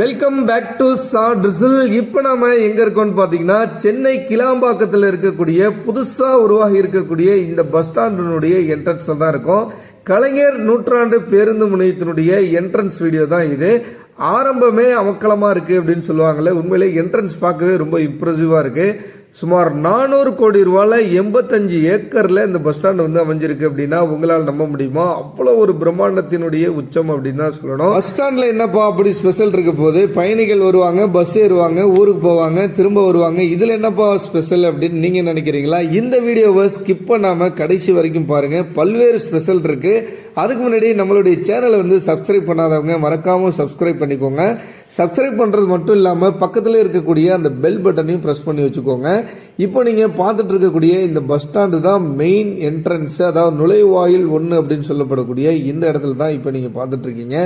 Welcome back to சா ட்ரிசில் இப்போ நம்ம எங்கே இருக்கோம்னு பார்த்தீங்கன்னா சென்னை கிளாம்பாக்கத்தில் இருக்கக்கூடிய புதுசாக உருவாகி இருக்கக்கூடிய இந்த பஸ் ஸ்டாண்டினுடைய என்ட்ரன்ஸில் தான் இருக்கும். கலைஞர் நூற்றாண்டு பேருந்து முனையத்தினுடைய என்ட்ரன்ஸ் வீடியோ தான் இது. ஆரம்பமே அமக்கலமா இருக்குது அப்படின்னு சொல்லுவாங்கல்ல. உண்மையிலே என்ட்ரன்ஸ் பார்க்கவே ரொம்ப இம்ப்ரெசிவாக இருக்குது சுமார் நானூறு கோடி ரூபாயில் எண்பத்தஞ்சு ஏக்கரில் இந்த பஸ் ஸ்டாண்ட் வந்து அமைஞ்சிருக்கு அப்படின்னா உங்களால் நம்ப முடியுமா? அவ்வளோ ஒரு பிரம்மாண்டத்தினுடைய உச்சம் அப்படின்னு தான் சொல்லணும். பஸ் ஸ்டாண்டில் என்னப்பா அப்படி ஸ்பெஷல் இருக்க போது பயணிகள் வருவாங்க பஸ் ஏறுவாங்க ஊருக்கு போவாங்க திரும்ப வருவாங்க. இதில் என்னப்பா ஸ்பெஷல் அப்படின்னு நீங்கள் நினைக்கிறீங்களா? இந்த வீடியோவை ஸ்கிப் பண்ணாமல் கடைசி வரைக்கும் பாருங்கள் பல்வேறு ஸ்பெஷல் இருக்குது அதுக்கு முன்னாடி நம்மளுடைய சேனலை வந்து சப்ஸ்கிரைப் பண்ணாதவங்க மறக்காமல் சப்ஸ்கிரைப் பண்ணிக்கோங்க. சப்ஸ்கிரைப் பண்ணுறது மட்டும் இல்லாமல் பக்கத்தில் இருக்கக்கூடிய அந்த பெல் பட்டனையும் ப்ரெஸ் பண்ணி வச்சுக்கோங்க. இப்போ நீங்கள் பார்த்துட்டு இருக்கக்கூடிய இந்த பஸ் ஸ்டாண்டு தான் மெயின் என்ட்ரன்ஸ் அதாவது நுழைவாயில் ஒன்று அப்படின்னு சொல்லப்படக்கூடிய இந்த இடத்துல தான் இப்போ நீங்கள் பார்த்துட்ருக்கீங்க.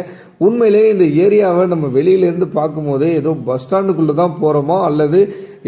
உண்மையிலேயே இந்த ஏரியாவை நம்ம வெளியிலேருந்து பார்க்கும்போது ஏதோ பஸ் ஸ்டாண்டுக்குள்ளே தான் போகிறோமா அல்லது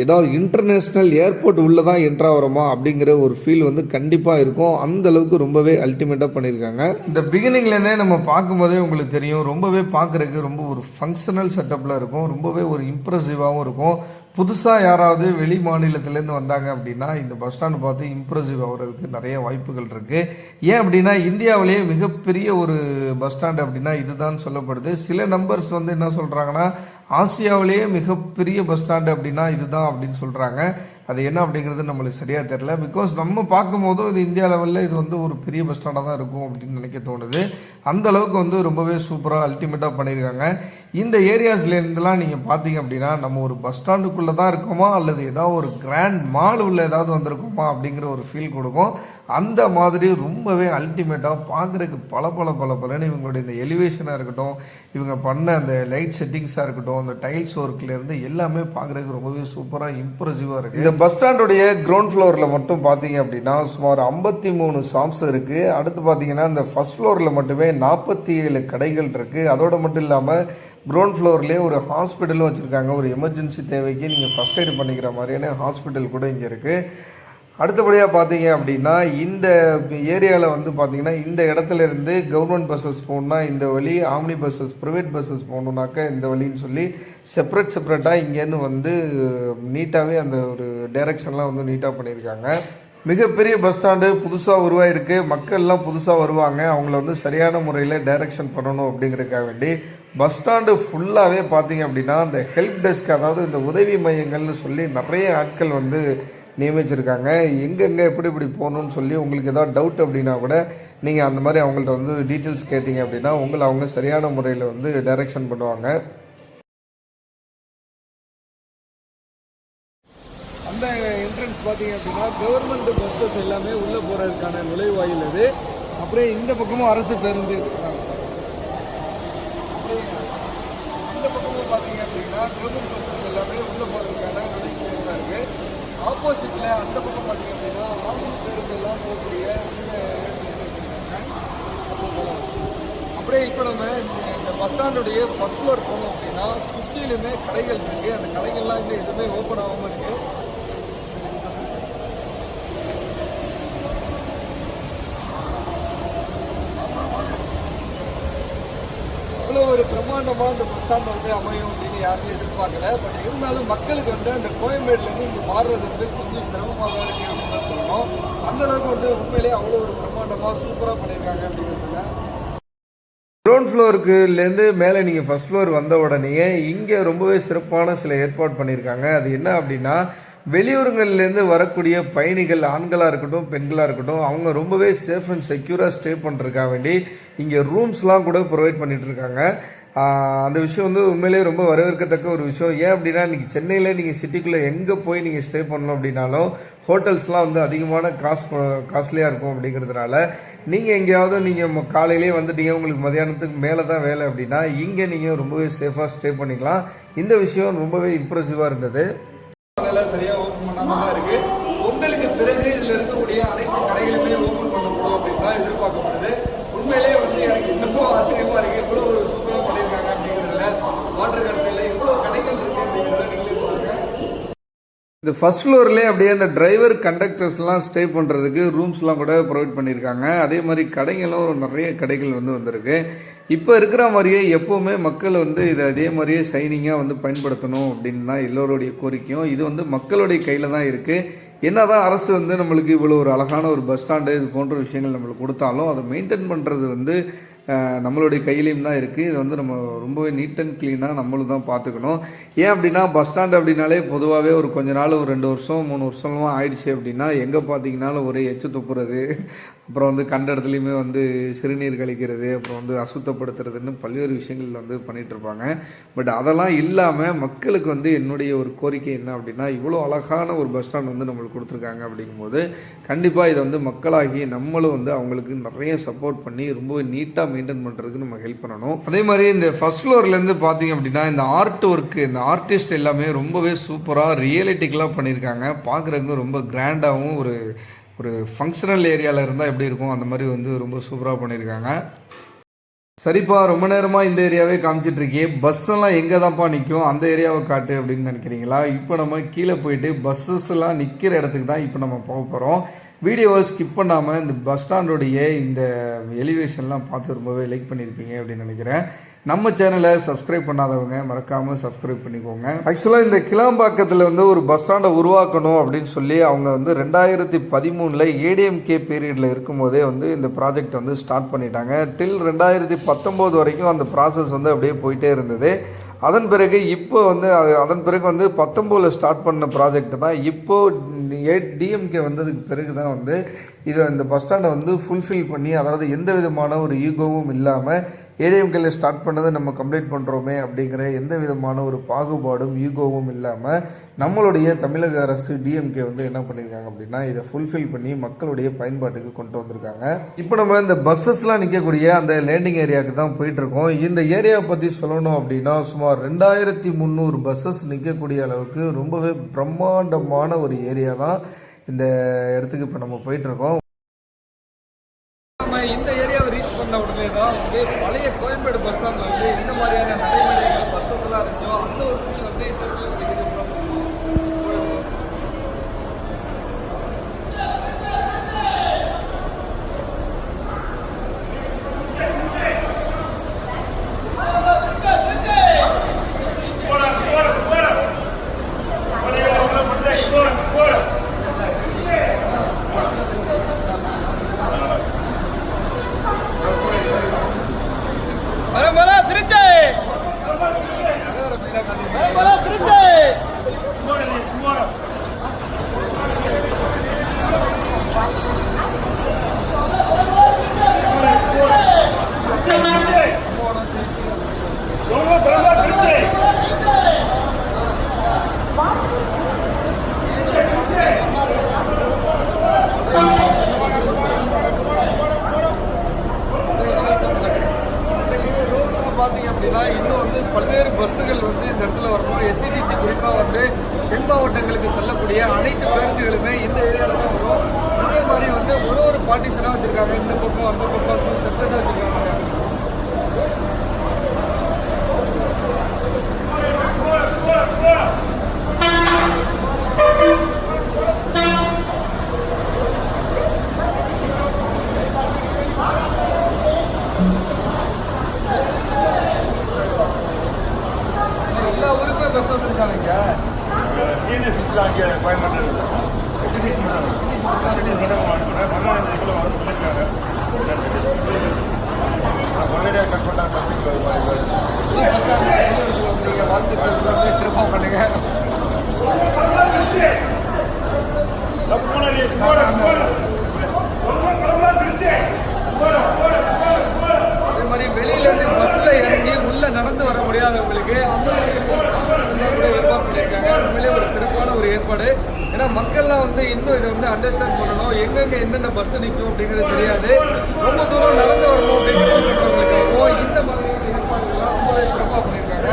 ஏதாவது இன்டர்நேஷ்னல் ஏர்போர்ட் உள்ளே தான் என்ட்ரா வரோமா? அப்படிங்கிற ஒரு ஃபீல் வந்து கண்டிப்பாக இருக்கும். அந்த அளவுக்கு ரொம்பவே அல்டிமேட்டாக பண்ணியிருக்காங்க. இந்த பிகினிங்லேருந்தே நம்ம பார்க்கும்போதே உங்களுக்கு தெரியும். ரொம்பவே பார்க்குறதுக்கு ரொம்ப ஒரு ஃபங்க்ஷனல் செட்டப்பில் இருக்கும். ரொம்பவே ஒரு இம்ப்ரெசிவாகவும் இருக்கும். புதுசாக யாராவது வெளி மாநிலத்திலேருந்து வந்தாங்க அப்படின்னா இந்த பஸ் ஸ்டாண்ட் பார்த்து இம்ப்ரெசிவ் ஆகிறதுக்கு நிறைய வாய்ப்புகள் இருக்குது ஏன் அப்படின்னா இந்தியாவிலேயே மிகப்பெரிய ஒரு பஸ் ஸ்டாண்டு அப்படின்னா இதுதான் சொல்லப்படுது. சில நம்பர்ஸ் வந்து என்ன சொல்கிறாங்கன்னா ஆசியாவிலேயே மிகப்பெரிய பஸ் ஸ்டாண்டு அப்படின்னா இதுதான் அப்படின்னு சொல்கிறாங்க அது என்ன அப்படிங்கிறது நம்மளுக்கு சரியாக தெரில பிகாஸ் நம்ம பார்க்கும்போதும் இது இந்தியா லெவலில் இது வந்து ஒரு பெரிய பஸ் ஸ்டாண்டாக தான் இருக்கும் அப்படின்னு நினைக்க தோணுது. அந்த அளவுக்கு வந்து ரொம்பவே சூப்பராக அல்டிமேட்டாக பண்ணியிருக்காங்க. இந்த ஏரியாஸ்லேருந்துலாம் நீங்கள் பார்த்தீங்க அப்படின்னா நம்ம ஒரு பஸ் ஸ்டாண்டுக்குள்ளே தான் இருக்கோமா? அல்லது ஏதாவது ஒரு கிராண்ட் மால் உள்ள ஏதாவது வந்திருக்கோமா? அப்படிங்கிற ஒரு ஃபீல் கொடுக்கும். அந்த மாதிரி ரொம்பவே அல்டிமேட்டாக பார்க்குறதுக்கு பல பல பல பலன்னு இவங்களுடைய இந்த எலிவேஷனாக இருக்கட்டும் இவங்க பண்ண அந்த லைட் செட்டிங்ஸாக இருக்கட்டும் அந்த டைல்ஸ் ஒர்க்லேருந்து எல்லாமே பார்க்குறதுக்கு ரொம்பவே சூப்பராக இம்ப்ரெசிவாக இருக்குது இந்த பஸ் ஸ்டாண்டுடைய கிரவுண்ட் ஃப்ளோரில் மட்டும் பார்த்தீங்க அப்படின்னா சுமார் ஐம்பத்தி மூணு ஷாப்ஸ் இருக்குது அடுத்து பார்த்தீங்கன்னா இந்த ஃபர்ஸ்ட் ஃப்ளோரில் மட்டுமே நாற்பத்தி ஏழு கடைகள் இருக்குது அதோட மட்டும் இல்லாமல் கிரவுண்ட் ஃப்ளோர்லேயே ஒரு ஹாஸ்பிட்டலும் வச்சுருக்காங்க. ஒரு எமர்ஜென்சி தேவைக்கு நீங்கள் ஃபஸ்ட் எய்டு பண்ணிக்கிற மாதிரியான ஹாஸ்பிட்டல் கூட இங்கே இருக்குது அடுத்தபடியாக பார்த்தீங்க அப்படின்னா இந்த ஏரியாவில் வந்து பார்த்தீங்கன்னா இந்த இடத்துல இருந்து கவர்மெண்ட் பஸ்ஸஸ் போகணுன்னா இந்த வழி ஆம்னி பஸ்ஸஸ் ப்ரைவேட் பஸ்ஸஸ் போகணுன்னாக்கா இந்த வழின்னு சொல்லி செப்ரேட் செப்ரேட்டாக இங்கேருந்து வந்து நீட்டாகவே அந்த ஒரு டைரக்ஷன்லாம் வந்து நீட்டாக பண்ணியிருக்காங்க. மிகப்பெரிய பஸ் ஸ்டாண்டு புதுசாக உருவாயிருக்கு. மக்கள்லாம் புதுசாக வருவாங்க. அவங்கள வந்து சரியான முறையில் டைரக்ஷன் பண்ணணும் அப்படிங்கிறதுக்காக வேண்டி பஸ் ஸ்டாண்டு ஃபுல்லாகவே பார்த்தீங்க அப்படின்னா அந்த ஹெல்ப் டெஸ்க் அதாவது இந்த உதவி மையங்கள்னு சொல்லி நிறைய ஆட்கள் வந்து நியமிச்சிருக்காங்க. எங்கெங்கே எப்படி இப்படி போகணும்னு சொல்லி உங்களுக்கு ஏதாவது டவுட் அப்படின்னா கூட நீங்கள் அந்த மாதிரி அவங்கள்ட்ட வந்து டீட்டெயில்ஸ் கேட்டிங்க அப்படின்னா உங்களை அவங்க சரியான முறையில் வந்து டைரக்ஷன் பண்ணுவாங்க. அந்த என்ட்ரன்ஸ் பார்த்தீங்க அப்படின்னா கவர்மெண்ட் பஸ்ஸஸ் எல்லாமே உள்ளே போகிறதுக்கான நுழைவாயில் இது. அப்படியே இந்த பக்கமும் அரசு பேருந்து இருக்காங்க. இந்த பக்கமும் பார்த்தீங்க அப்படின்னா கவர்மெண்ட் பஸ்ஸஸ் எல்லாமே உள்ளே போகிறதுக்கான நுழை ஆப்போசிட்டில் அந்த பக்கம் பார்த்தீங்கன்னா அப்படின்னா ஆம்பூர் பேருந்து எல்லாம் போகக்கூடிய அப்படியே இப்போ நம்ம இந்த பஸ் ஸ்டாண்டுடைய ஃபஸ்ட் ஃப்ளோர் போனோம் அப்படின்னா சுற்றிலுமே கடைகள் இருக்குது அந்த கடைகள்லாம் இன்னும் எதுவுமே ஓப்பன் ஆகாமல் இருக்குது இவ்வளோ ஒரு பிரம்மாண்டமாக இந்த பஸ் ஸ்டாண்ட் வந்து அமையும் அப்படின்னு யாருமே எதிர்பார்க்கல. பட் இருந்தாலும் மக்களுக்கு வந்து அந்த கோயம்பேடுலேருந்து இங்கே மாறுறது வந்து கொஞ்சம் சிரமமாக தான் இருக்குது அப்படின்னு தான் சொல்லணும். அந்தளவுக்கு வந்து உண்மையிலேயே அவ்வளோ ஒரு பிரம்மாண்டமாக சூப்பராக பண்ணியிருக்காங்க அப்படிங்கிறதுல. கிரவுண்ட் ஃப்ளோருக்குலேருந்து மேலே நீங்கள் ஃபர்ஸ்ட் ஃப்ளோர் வந்த உடனேயே இங்கே ரொம்பவே சிறப்பான சில ஏற்பாடு பண்ணியிருக்காங்க. அது என்ன அப்படின்னா வெளியூருங்கள்லேருந்து வரக்கூடிய பயணிகள் ஆண்களாக இருக்கட்டும் பெண்களாக இருக்கட்டும் அவங்க ரொம்பவே சேஃப் அண்ட் செக்யூராக ஸ்டே பண்ணுறதுக்காக வேண்டி இங்கே ரூம்ஸ்லாம் கூட ப்ரொவைட் பண்ணிகிட்டு இருக்காங்க. அந்த விஷயம் வந்து உண்மையிலேயே ரொம்ப வரவேற்கத்தக்க ஒரு விஷயம். ஏன் அப்படின்னா இன்றைக்கி சென்னையில் நீங்கள் சிட்டிக்குள்ளே எங்கே போய் நீங்கள் ஸ்டே பண்ணணும் அப்படின்னாலும் ஹோட்டல்ஸ்லாம் வந்து அதிகமான காசு காஸ்ட்லியாக இருக்கும் அப்படிங்கிறதுனால நீங்கள் எங்கேயாவது நீங்கள் காலையிலேயே வந்துட்டீங்க உங்களுக்கு மதியானத்துக்கு மேலே தான் வேலை அப்படின்னா இங்கே நீங்கள் ரொம்பவே சேஃபாக ஸ்டே பண்ணிக்கலாம். இந்த விஷயம் ரொம்பவே இம்ப்ரெசிவாக இருந்தது. சரியாக ஓப்பன் பண்ணாமல் தான் உங்களுக்கு பிறகு இதில் இருக்கக்கூடிய அனைத்து கடைகளுமே ஓப்பன் பண்ணப்படும் அப்படின்னு தான் எதிர்பார்க்கப்படுது உண்மையிலேயே வந்து எனக்கு இன்னமும் ஆச்சரியமா இருக்கு இவ்வளோ ஒரு சூப்பராக பண்ணியிருக்காங்க அப்படிங்கிறதுல மாற்று கருத்து இல்லை இவ்வளோ கடைகள் இருக்கு அப்படிங்கிறத நீங்களே பாருங்க இந்த ஃபஸ்ட் ஃப்ளோர்லேயே அப்படியே அந்த டிரைவர் கண்டக்டர்ஸ்லாம் ஸ்டே பண்ணுறதுக்கு ரூம்ஸ்லாம் கூட ப்ரொவைட் பண்ணியிருக்காங்க. அதே மாதிரி கடைகளும் நிறைய கடைகள் வந்து வந்திருக்கு. இப்போ இருக்கிற மாதிரியே எப்போவுமே மக்கள் வந்து இதை அதே மாதிரியே ஷைனிங்காக வந்து பயன்படுத்தணும் அப்படின்னு தான் எல்லோருடைய கோரிக்கையும். இது வந்து மக்களுடைய கையில் தான் இருக்குது என்னதான் அரசு வந்து நம்மளுக்கு இவ்வளோ ஒரு அழகான ஒரு பஸ் ஸ்டாண்டு இது போன்ற விஷயங்கள் நம்மளுக்கு கொடுத்தாலும் அதை மெயின்டைன் பண்ணுறது வந்து நம்மளுடைய கையிலையும் தான் இருக்குது இது வந்து நம்ம ரொம்பவே நீட் அண்ட் க்ளீனாக நம்மளும் தான் பார்த்துக்கணும். ஏன் அப்படின்னா பஸ் ஸ்டாண்ட் அப்படின்னாலே பொதுவாகவே ஒரு கொஞ்ச நாள் ஒரு ரெண்டு வருஷம் மூணு வருஷம்லாம் ஆயிடுச்சு அப்படின்னா எங்கே பார்த்தீங்கன்னாலும் ஒரே எச்சு துப்புறது அப்புறம் வந்து கண்ட இடத்துலையுமே வந்து சிறுநீர் கழிக்கிறது அப்புறம் வந்து அசுத்தப்படுத்துறதுன்னு பல்வேறு விஷயங்கள் வந்து பண்ணிட்டு இருப்பாங்க. பட் அதெல்லாம் இல்லாமல் மக்களுக்கு வந்து என்னுடைய ஒரு கோரிக்கை என்ன அப்படின்னா இவ்வளோ அழகான ஒரு பஸ் ஸ்டாண்ட் வந்து நம்மளுக்கு கொடுத்துருக்காங்க அப்படிங்கும்போது கண்டிப்பாக இதை வந்து மக்களாகி நம்மளும் வந்து அவங்களுக்கு நிறைய சப்போர்ட் பண்ணி ரொம்ப நீட்டாக மெயின்டைன் பண்ணுறதுக்கு நம்ம ஹெல்ப் பண்ணணும். அதே மாதிரி இந்த ஃபஸ்ட் ஃப்ளோர்லேருந்து பார்த்தீங்க அப்படின்னா இந்த ஆர்ட் ஒர்க்கு இந்த ஆர்டிஸ்ட் எல்லாமே ரொம்பவே சூப்பராக ரியலிட்டிக்கலாக பண்ணியிருக்காங்க பார்க்குறதுக்கு ரொம்ப கிராண்டாகவும் ஒரு ஒரு ஃபங்க்ஷனல் ஏரியாவில் இருந்தால் எப்படி இருக்கும்? அந்த மாதிரி வந்து ரொம்ப சூப்பராக பண்ணியிருக்காங்க சரிப்பா ரொம்ப நேரமாக இந்த ஏரியாவே காமிச்சிட்ருக்கே பஸ்ஸெல்லாம் எங்கே தான்ப்பா நிற்கும் அந்த ஏரியாவை காட்டு அப்படின்னு நினைக்கிறீங்களா? இப்போ நம்ம கீழே போயிட்டு பஸ்ஸஸ் எல்லாம் நிற்கிற இடத்துக்கு தான் இப்போ நம்ம போக போகிறோம் வீடியோவை ஸ்கிப் பண்ணாமல் இந்த பஸ் ஸ்டாண்டோடைய இந்த எலிவேஷன்லாம் பார்த்து ரொம்பவே லைக் பண்ணியிருப்பீங்க அப்படின்னு நினைக்கிறேன். நம்ம சேனலை சப்ஸ்கிரைப் பண்ணாதவங்க மறக்காமல் சப்ஸ்கிரைப் பண்ணிக்கோங்க. ஆக்சுவலாக இந்த கிளாம்பாக்கத்தில் வந்து ஒரு பஸ் ஸ்டாண்டை உருவாக்கணும் அப்படின்னு சொல்லி அவங்க வந்து ரெண்டாயிரத்தி பதிமூணில் ஏடிஎம்கே பீரியடில் இருக்கும்போதே வந்து இந்த ப்ராஜெக்ட் வந்து ஸ்டார்ட் பண்ணிட்டாங்க. டில் ரெண்டாயிரத்தி பத்தொம்போது வரைக்கும் அந்த ப்ராசஸ் வந்து அப்படியே போயிட்டே இருந்தது. அதன் பிறகு இப்போ வந்து அது- அதன் பிறகு வந்து பத்தொம்போதில் ஸ்டார்ட் பண்ண ப்ராஜெக்ட் தான். இப்போ டிஎம்கே வந்ததுக்கு பிறகு தான் வந்து இதை இந்த பஸ் ஸ்டாண்டை வந்து ஃபுல்ஃபில் பண்ணி அதாவது எந்த விதமான ஒரு ஈகோவும் இல்லாமல் ஏடிஎம்கேல ஸ்டார்ட் பண்ணதை நம்ம கம்ப்ளீட் பண்ணுறோமே அப்படிங்கிற எந்த விதமான ஒரு பாகுபாடும் ஈகோவும் இல்லாமல் நம்மளுடைய தமிழக அரசு டிஎம்கே வந்து என்ன பண்ணியிருக்காங்க அப்படின்னா இதை ஃபுல்ஃபில் பண்ணி மக்களுடைய பயன்பாட்டுக்கு கொண்டு வந்திருக்காங்க. இப்போ நம்ம இந்த பஸ்ஸஸ்லாம் நிற்கக்கூடிய அந்த லேண்டிங் ஏரியாவுக்கு தான் போயிட்டுருக்கோம் இந்த ஏரியாவை பற்றி சொல்லணும் அப்படின்னா சுமார் ரெண்டாயிரத்தி முந்நூறு பஸ்ஸஸ் நிற்கக்கூடிய அளவுக்கு ரொம்பவே பிரம்மாண்டமான ஒரு ஏரியா தான் இந்த இடத்துக்கு இப்போ நம்ம போயிட்டுருக்கோம் நம்ம இந்த ஏரியாவை பண்ண உடனே தான் வந்து பழைய கோயம்பேடு பஸ் ஸ்டாண்டில் வந்து இந்த மாதிரியான நடைமுறைகள் பஸ்ஸஸ் எல்லாம் இருந்துச்சோ அந்த ஒரு ஃபீல் வந்து இந்த இடத்துல கிடைக்குது bro. வர வர திருச்சி வர வர திருச்சி ரோட்ல பார்த்தீங்க அப்படின்னா இன்னும் வந்து பல்வேறு பஸ்ஸுகள் வந்து இந்த இடத்துல வரணும். எஸ்சிடிசி குறிப்பாக வந்து தென் மாவட்டங்களுக்கு செல்லக்கூடிய அனைத்து பேருந்துகளுமே இந்த ஏரியாவில் தான் வரும். அதே மாதிரி வந்து ஒரு ஒரு பார்ட்டிஷனாக வச்சுருக்காங்க. இந்த பக்கம் அந்த பக்கம் செப்பரேட்டாக வச்சுருக்காங்க Thank you. பஸ் வந்துருக்காங்க வாழ்த்துக்கள் சிறப்பாக பண்ணுங்க அதே மாதிரி வெளியிலேருந்து பஸ்ஸில் இறங்கி உள்ளே நடந்து வர முடியாதவங்களுக்கு அந்த மாதிரி கூட ஏற்பாடு பண்ணியிருக்காங்க உண்மையிலே ஒரு சிறப்பான ஒரு ஏற்பாடு. ஏன்னா மக்கள்லாம் வந்து இன்னும் இதை வந்து அண்டர்ஸ்டாண்ட் பண்ணணும். எங்கெங்க என்னென்ன பஸ் நிற்கும் அப்படிங்கிறது தெரியாது. ரொம்ப தூரம் நடந்து வரணும் அப்படின்னு இந்த மாதிரியான ஏற்பாடுகள்லாம் ரொம்பவே சிறப்பாக பண்ணியிருக்காங்க.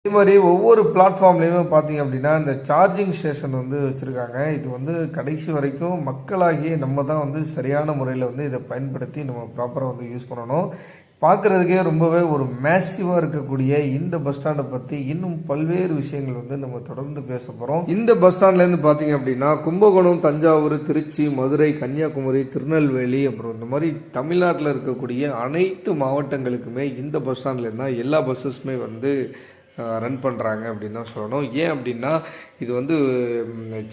அதே மாதிரி ஒவ்வொரு பிளாட்ஃபார்ம்லேயுமே பார்த்தீங்க அப்படின்னா இந்த சார்ஜிங் ஸ்டேஷன் வந்து வச்சுருக்காங்க. இது வந்து கடைசி வரைக்கும் மக்களாகிய நம்ம தான் வந்து சரியான முறையில் வந்து இதை பயன்படுத்தி நம்ம ப்ராப்பராக வந்து யூஸ் பண்ணணும். பார்க்குறதுக்கே ரொம்பவே ஒரு மேசிவாக இருக்கக்கூடிய இந்த பஸ் ஸ்டாண்டை பற்றி இன்னும் பல்வேறு விஷயங்கள் வந்து நம்ம தொடர்ந்து பேச போகிறோம் இந்த பஸ் ஸ்டாண்ட்லேருந்து பார்த்தீங்க அப்படின்னா கும்பகோணம் தஞ்சாவூர் திருச்சி மதுரை கன்னியாகுமரி திருநெல்வேலி அப்புறம் இந்த மாதிரி தமிழ்நாட்டில் இருக்கக்கூடிய அனைத்து மாவட்டங்களுக்குமே இந்த பஸ் ஸ்டாண்ட்லேருந்து தான் எல்லா பஸ்ஸஸுமே வந்து ரன் பண்ணுறாங்க அப்படின்னு தான் சொல்லணும். ஏன் அப்படின்னா இது வந்து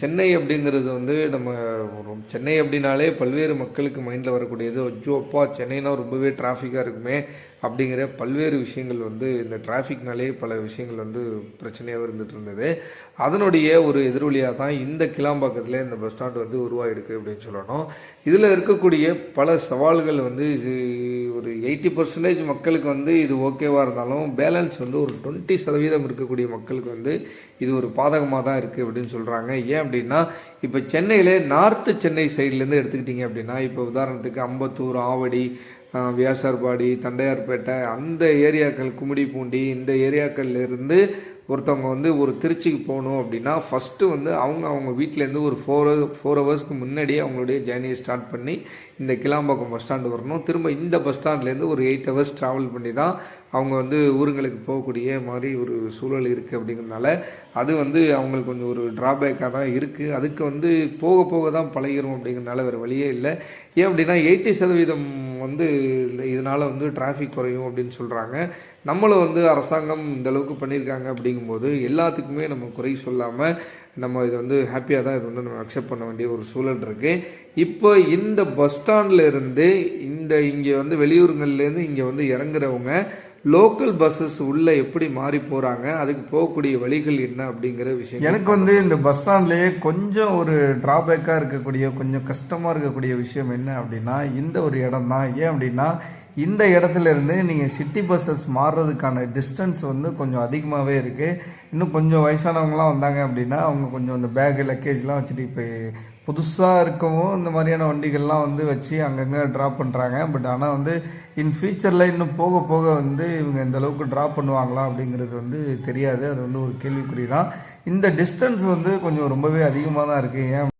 சென்னை அப்படிங்கிறது வந்து நம்ம ஒரு சென்னை அப்படின்னாலே பல்வேறு மக்களுக்கு மைண்டில் வரக்கூடியது அஜோ அப்பா சென்னைனா ரொம்பவே டிராஃபிக்காக இருக்குமே அப்படிங்கிற பல்வேறு விஷயங்கள் வந்து இந்த டிராஃபிக்னாலே பல விஷயங்கள் வந்து பிரச்சனையாக இருந்துட்டு இருந்தது. அதனுடைய ஒரு எதிரொலியாக தான் இந்த கிளாம்பாக்கத்தில் இந்த பஸ் ஸ்டாண்ட் வந்து உருவாயிருக்கு அப்படின்னு சொல்லணும். இதில் இருக்கக்கூடிய பல சவால்கள் வந்து இது ஒரு எயிட்டி பர்சன்டேஜ் மக்களுக்கு வந்து இது ஓகேவாக இருந்தாலும் பேலன்ஸ் வந்து ஒரு டுவெண்ட்டி சதவீதம் இருக்கக்கூடிய மக்களுக்கு வந்து இது ஒரு பாதகமாக தான் இருக்குது அப்படின்னு சொல்கிறாங்க ஏன் அப்படின்னா இப்போ சென்னையிலே நார்த்து சென்னை சைட்லேருந்து எடுத்துக்கிட்டிங்க அப்படின்னா இப்போ உதாரணத்துக்கு அம்பத்தூர் ஆவடி வியாசார்பாடி தண்டையார்பேட்டை அந்த ஏரியாக்கள் கும்மிடிப்பூண்டி இந்த ஏரியாக்கள்ல இருந்து ஒருத்தவங்க வந்து ஒரு திருச்சிக்கு போகணும் அப்படின்னா ஃபஸ்ட்டு வந்து அவங்க அவங்க வீட்டிலேருந்து ஒரு ஃபோர் ஃபோர் ஹவர்ஸ்க்கு முன்னாடியே அவங்களுடைய ஜேர்னியை ஸ்டார்ட் பண்ணி இந்த கிளாம்பாக்கம் பஸ் ஸ்டாண்டு வரணும். திரும்ப இந்த பஸ் ஸ்டாண்ட்லேருந்து ஒரு எயிட் ஹவர்ஸ் ட்ராவல் பண்ணி தான் அவங்க வந்து ஊருங்களுக்கு போகக்கூடிய மாதிரி ஒரு சூழல் இருக்குது அப்படிங்கிறதுனால அது வந்து அவங்களுக்கு கொஞ்சம் ஒரு ட்ராபேக்காக தான் இருக்குது அதுக்கு வந்து போக போக தான் பழகிரும் அப்படிங்கிறனால வேறு வழியே இல்லை. ஏன் அப்படின்னா எயிட்டி சதவீதம் வந்து இதனால் வந்து டிராஃபிக் குறையும் அப்படின்னு சொல்கிறாங்க நம்மளும் வந்து அரசாங்கம் இந்த அளவுக்கு பண்ணியிருக்காங்க அப்படிங்கும்போது எல்லாத்துக்குமே நம்ம குறை சொல்லாமல் நம்ம இது வந்து ஹாப்பியாக தான் இது வந்து நம்ம அக்செப்ட் பண்ண வேண்டிய ஒரு சூழல் இருக்குது இப்போ இந்த பஸ் ஸ்டாண்ட்லேருந்து இந்த இங்கே வந்து வெளியூருங்கள்லேருந்து இங்கே வந்து இறங்குறவங்க லோக்கல் பஸ்ஸஸ் உள்ள எப்படி மாறி போகிறாங்க அதுக்கு போகக்கூடிய வழிகள் என்ன அப்படிங்கிற விஷயம் எனக்கு வந்து இந்த பஸ் ஸ்டாண்ட்லேயே கொஞ்சம் ஒரு டிராபேக்காக இருக்கக்கூடிய கொஞ்சம் கஷ்டமாக இருக்கக்கூடிய விஷயம் என்ன அப்படின்னா இந்த ஒரு இடம் தான். ஏன் அப்படின்னா இந்த இடத்துல இருந்து நீங்கள் சிட்டி பஸ்ஸஸ் மாறுறதுக்கான டிஸ்டன்ஸ் வந்து கொஞ்சம் அதிகமாகவே இருக்குது இன்னும் கொஞ்சம் வயசானவங்களாம் வந்தாங்க அப்படின்னா அவங்க கொஞ்சம் இந்த பேகு லக்கேஜ்லாம் வச்சுட்டு இப்போ புதுசாக இருக்கவும் இந்த மாதிரியான வண்டிகள்லாம் வந்து வச்சு அங்கங்கே ட்ராப் பண்ணுறாங்க பட் ஆனால் வந்து இன் ஃபியூச்சரில் இன்னும் போக போக வந்து இவங்க இந்த அளவுக்கு ட்ராப் பண்ணுவாங்களா அப்படிங்கிறது வந்து தெரியாது. அது வந்து ஒரு கேள்விக்குறி தான் இந்த டிஸ்டன்ஸ் வந்து கொஞ்சம் ரொம்பவே அதிகமாக தான் இருக்குது ஏன்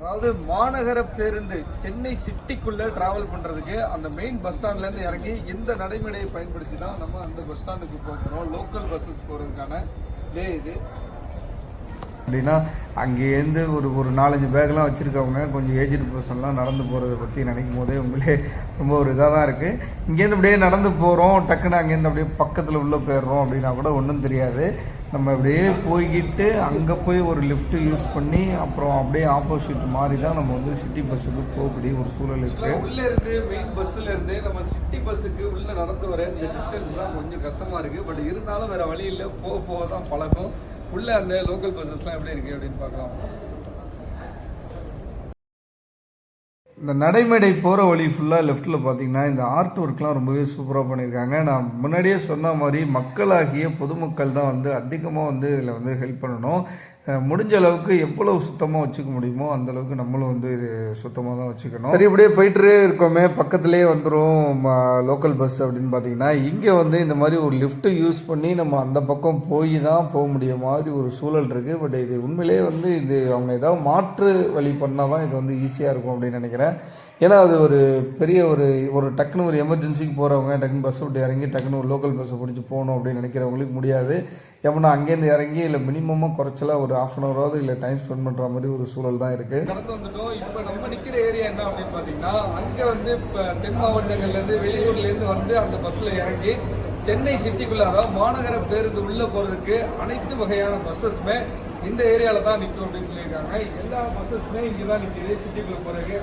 அதாவது மாநகர பேருந்து சென்னை சிட்டிக்குள்ளே ட்ராவல் பண்ணுறதுக்கு அந்த மெயின் பஸ் ஸ்டாண்ட்லேருந்து இறங்கி இந்த நடைமுறையை பயன்படுத்தி தான் நம்ம அந்த பஸ் ஸ்டாண்டுக்கு போகிறோம் லோக்கல் பஸ்ஸஸ் போகிறதுக்கான வே இது. அப்படின்னா அங்கேருந்து ஒரு ஒரு நாலஞ்சு பேக்லாம் வச்சுருக்கவங்க கொஞ்சம் ஏஜ்டு பர்சன்லாம் நடந்து போகிறத பற்றி நினைக்கும் போதே உங்களே ரொம்ப ஒரு இதாக தான் இருக்குது இங்கேருந்து அப்படியே நடந்து போகிறோம் டக்குன்னு அங்கேருந்து அப்படியே பக்கத்தில் உள்ளே போயிடுறோம் அப்படின்னா கூட ஒன்றும் தெரியாது. நம்ம அப்படியே போய்கிட்டு அங்கே போய் ஒரு லிஃப்ட்டு யூஸ் பண்ணி அப்புறம் அப்படியே ஆப்போசிட் மாதிரி தான் நம்ம வந்து சிட்டி பஸ்ஸுக்கு போகக்கூடிய ஒரு சூழல் இருக்குது உள்ளே இருந்து மெயின் பஸ்ஸில் இருந்து நம்ம சிட்டி பஸ்ஸுக்கு உள்ளே நடந்து வர இந்த டிஸ்டன்ஸ் தான் கொஞ்சம் கஷ்டமாக இருக்குது பட் இருந்தாலும் வேறு வழி இல்லை. போக போக தான் பழக்கம். உள்ள அந்த லோக்கல் பஸ்ஸஸ்லாம் எப்படி இருக்கு அப்படின்னு பார்க்கலாம். இந்த நடைமேடை போகிற வழி ஃபுல்லாக லெஃப்ட்டில் பார்த்தீங்கன்னா இந்த ஆர்ட் ஒர்க்லாம் ரொம்பவே சூப்பராக பண்ணியிருக்காங்க. நான் முன்னாடியே சொன்ன மாதிரி மக்களாகிய பொதுமக்கள் தான் வந்து அதிகமாக வந்து இதில் வந்து ஹெல்ப் பண்ணணும். முடிஞ்ச அளவுக்கு எவ்வளவு சுத்தமாக வச்சுக்க முடியுமோ அந்த அளவுக்கு நம்மளும் வந்து இது சுத்தமாக தான் வச்சுக்கணும். சரி இப்படியே போயிட்டு இருக்கோமே பக்கத்துலேயே வந்துடும் லோக்கல் பஸ் அப்படின்னு பார்த்தீங்கன்னா இங்கே வந்து இந்த மாதிரி ஒரு லிஃப்ட்டு யூஸ் பண்ணி நம்ம அந்த பக்கம் போய் தான் போக முடிய மாதிரி ஒரு சூழல் இருக்குது பட் இது உண்மையிலேயே வந்து இது அவங்க ஏதாவது மாற்று வழி பண்ணால் தான் இது வந்து ஈஸியாக இருக்கும் அப்படின்னு நினைக்கிறேன். ஏன்னா அது ஒரு பெரிய ஒரு ஒரு டக்குன்னு ஒரு எமர்ஜென்சிக்கு போகிறவங்க டக்குன்னு பஸ் விட்டு இறங்கி டக்குன்னு ஒரு லோக்கல் பஸ்ஸை பிடிச்சி போகணும் அப்படின்னு நினைக்கிறவங்களுக்கு முடியாது. எப்படின்னா அங்கேருந்து இறங்கி இல்லை மினிமமாக குறைச்சலாக ஒரு ஆஃப் அன் ஹவராவது இல்லை டைம் ஸ்பெண்ட் பண்ணுற மாதிரி ஒரு சூழல் தான் இருக்குது கடந்து வந்துட்டோம். இப்போ நம்ம நிற்கிற ஏரியா என்ன அப்படின்னு பார்த்தீங்கன்னா அங்கே வந்து இப்போ தென் மாவட்டங்கள்லேருந்து வெளியூர்லேருந்து வந்து அந்த பஸ்ஸில் இறங்கி சென்னை சிட்டிக்குள்ள மாநகர பேருந்து உள்ளே போகிறதுக்கு அனைத்து வகையான பஸ்ஸஸ்மே இந்த ஏரியாவில் தான் நிற்கும் அப்படின்னு சொல்லியிருக்காங்க. எல்லா பஸ்ஸஸ்மே இங்கே தான் நிற்கிது சிட்டிக்குள்ளே போகிறதுக்கு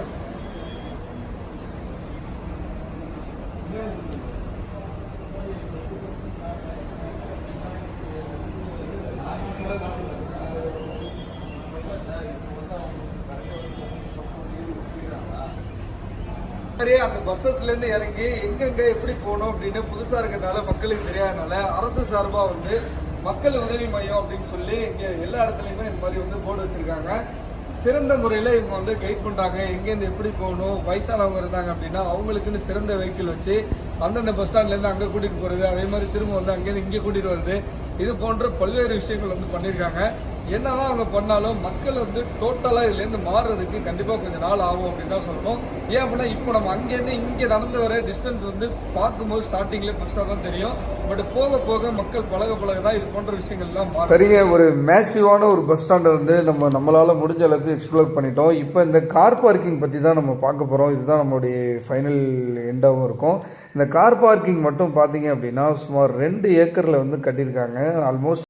பஸ்ஸஸ்லேருந்து இறங்கி எங்கெங்கே எப்படி போகணும் அப்படின்னு புதுசாக இருக்கிறதுனால மக்களுக்கு தெரியாதனால அரசு சார்பாக வந்து மக்கள் உதவி மையம் அப்படின்னு சொல்லி இங்கே எல்லா இடத்துலையுமே இந்த மாதிரி வந்து போர்டு வச்சுருக்காங்க. சிறந்த முறையில் இவங்க வந்து கைட் பண்ணுறாங்க எங்கேருந்து எப்படி போகணும் வயசானவங்க இருந்தாங்க அப்படின்னா அவங்களுக்குன்னு சிறந்த வெஹிக்கிள் வச்சு அந்தந்த பஸ் ஸ்டாண்ட்லேருந்து அங்கே கூட்டிகிட்டு போகிறது அதே மாதிரி திரும்ப வந்து அங்கேருந்து இங்கே கூட்டிகிட்டு வருது இது போன்ற பல்வேறு விஷயங்கள் வந்து பண்ணியிருக்காங்க. என்னதான் அவங்க பண்ணாலும் மக்கள் வந்து டோட்டலாக இதுலேருந்து மாறுறதுக்கு கண்டிப்பாக கொஞ்சம் நாள் ஆகும் அப்படின்னு தான் சொல்லணும். ஏன் அப்படின்னா இப்போ நம்ம அங்கேருந்து இங்கே நடந்து வர டிஸ்டன்ஸ் வந்து பார்க்கும்போது ஸ்டார்டிங்லேயே பெருசாக தான் தெரியும். பட் போக போக மக்கள் பழக பழக தான் இது போன்ற விஷயங்கள்லாம் மாறும் சரிங்க ஒரு மேசிவான ஒரு பஸ் ஸ்டாண்டை வந்து நம்ம நம்மளால் முடிஞ்ச அளவுக்கு எக்ஸ்ப்ளோர் பண்ணிட்டோம். இப்போ இந்த கார் பார்க்கிங் பற்றி தான் நம்ம பார்க்க போகிறோம் இதுதான் நம்மளுடைய ஃபைனல் எண்டாகவும் இருக்கும். இந்த கார் பார்க்கிங் மட்டும் பார்த்தீங்க அப்படின்னா சுமார் ரெண்டு ஏக்கரில் வந்து கட்டியிருக்காங்க. ஆல்மோஸ்ட்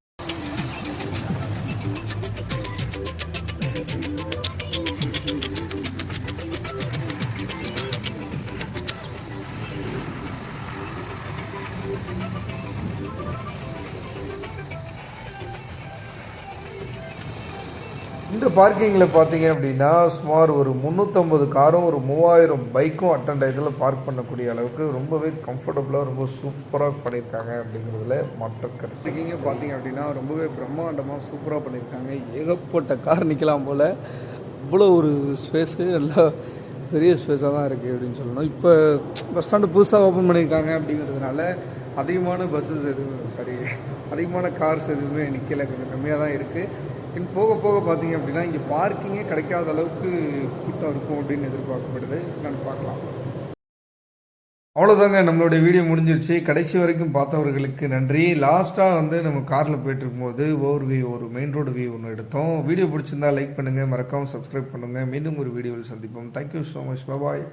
இந்த பார்க்கிங்கில் பார்த்தீங்க அப்படின்னா சுமார் ஒரு முந்நூற்றம்பது காரும் ஒரு மூவாயிரம் பைக்கும் அட்டன் இதில் பார்க் பண்ணக்கூடிய அளவுக்கு ரொம்பவே கம்ஃபர்டபுளாக ரொம்ப சூப்பராக பண்ணியிருக்காங்க அப்படிங்கிறதுல மற்ற கருத்துக்கிங்க பார்த்தீங்க அப்படின்னா ரொம்பவே பிரம்மாண்டமாக சூப்பராக பண்ணியிருக்காங்க. ஏகப்பட்ட கார் நிற்கலாம் போல். இவ்வளோ ஒரு ஸ்பேஸு நல்லா பெரிய ஸ்பேஸாக தான் இருக்குது அப்படின்னு சொல்லணும். இப்போ பஸ் ஸ்டாண்டு புதுசாக ஓப்பன் பண்ணியிருக்காங்க அப்படிங்கிறதுனால அதிகமான பஸ்ஸஸ் எதுவும் சாரி அதிகமான கார்ஸ் எதுவுமே நிற்கலை கொஞ்சம் கம்மியாக தான் இருக்குது இன் போக போக பார்த்தீங்க அப்படின்னா இங்கே பார்க்கிங்கே கிடைக்காத அளவுக்கு கூட்டம் இருக்கும் அப்படின்னு எதிர்பார்க்கப்படுது. நான் பார்க்கலாம். அவ்வளோதாங்க நம்மளுடைய வீடியோ முடிஞ்சிருச்சு. கடைசி வரைக்கும் பார்த்தவர்களுக்கு நன்றி. லாஸ்ட்டாக வந்து நம்ம காரில் போயிட்டு இருக்கும்போது ஓவர் வியூ ஒரு மெயின் ரோடு வியூ ஒன்று எடுத்தோம். வீடியோ பிடிச்சிருந்தா லைக் பண்ணுங்கள் மறக்காமல் சப்ஸ்கிரைப் பண்ணுங்கள் மீண்டும் ஒரு வீடியோவில் சந்திப்போம். Thank you so much bye